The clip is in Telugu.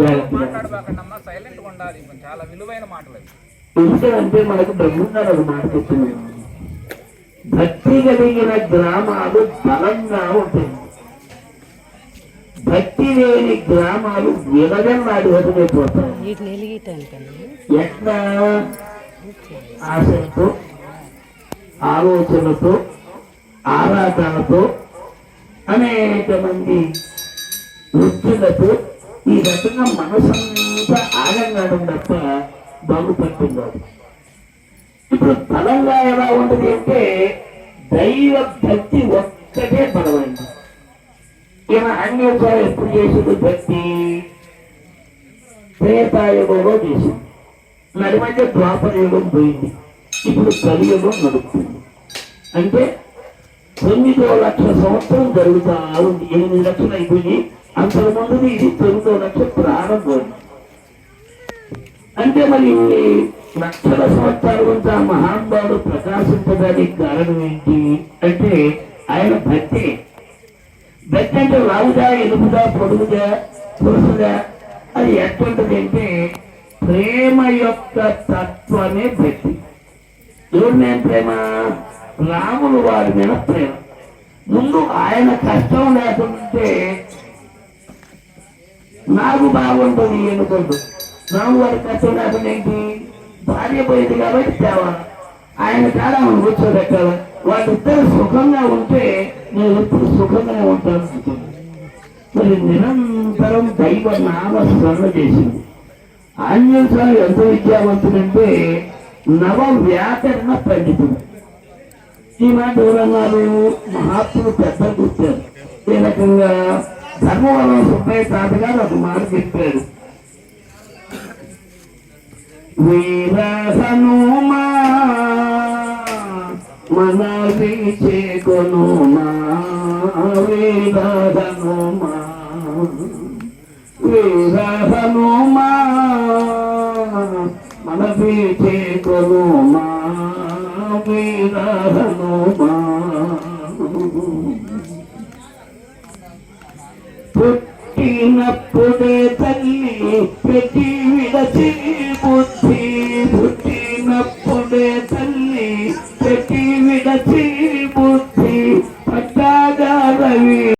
జాగ్రత్తగా మాట్లాడబాకండి అమ్మా సైలెంట్ ఉండాలి చాలా విలువైన మాటలు. ఎందుకంటే మనకు బ్రహ్మంగారు ఒక మాట భక్తి కలిగిన గ్రామాలు బలంగా ఉంటాయి. భక్తి లేని గ్రామాలు విలగల్లాడి వదిలిపోతాయి వీటిని వెలిగిటానికన్నా ఎట్లా? ఆశతో ఆలోచనతో ఆరాధనతో అనేక మంది వృత్తులతో ఈ రకంగా మనసంతా ఆగంగాడం తప్ప బాగుపడుతున్నాడు ఇప్పుడు బలంగా ఎలా ఉంటుంది అంటే దైవ భక్తి ఒక్కటే బలమైంది. ఈయన అన్యోసారి ఎప్పుడు చేసింది భక్తి. త్రేతాయుగంలో చేసింది నడి మధ్య పోయింది. ఇప్పుడు కలియుగం నడుపుతుంది. అంటే తొమ్మిదో లక్షల సంవత్సరం జరుగుతా ఉంది. ఎనిమిది లక్షలు అయిపోయి అంతకుముందు ఇది తొమ్మిదో లక్ష ప్రారంభం. అంటే మరి లక్షల సంవత్సరాల నుంచి ఆ మహానుభావుడు ప్రకాశించడానికి కారణం ఏంటి? అంటే ఆయన భక్తి. భక్తి అంటే లావుదా ఎలుపుదా పొడుగుదా పురుషుదా అది ఎట్లుంటది అంటే ప్రేమ యొక్క తత్వమే భక్తి. ఎవరినే ప్రేమ? రాములు వారి మీద ప్రేమ. ముందు ఆయన కష్టం లేకుంటే నాకు బాగుంటుంది ఎన్నుకుంటూ రాము వారి కష్టం లేకుండా ఏంటి? భార్య పోయింది కాబట్టి తేవా. ఆయన కాడ ఆమె కూర్చోబెట్టాలి. వాళ్ళిద్దరు సుఖంగా ఉంటే నేను ఎప్పుడు సుఖంగానే ఉంటాను. మరి నిరంతరం దైవ నామ స్మరణ చేసింది. ఆంజనేయ స్వామి ఎంత విద్యావంతుడంటే నవ వ్యాకరణ పండితుడు. ఈ మాట ఎవరన్నారు? మహాత్ములు పెద్దలు కూర్చారు ఏ రకంగా? ధర్మవరం సుబ్బయ్య తాత గారు ఒక మాట చెప్పారు. వీర హనుమా మన కొనుమా వీర హనుమా వీర పుట్టినప్పుడే తల్లి పెట్టి విడచి బుద్ధి. పుట్టినప్పుడే తల్లి పెట్టి విడచి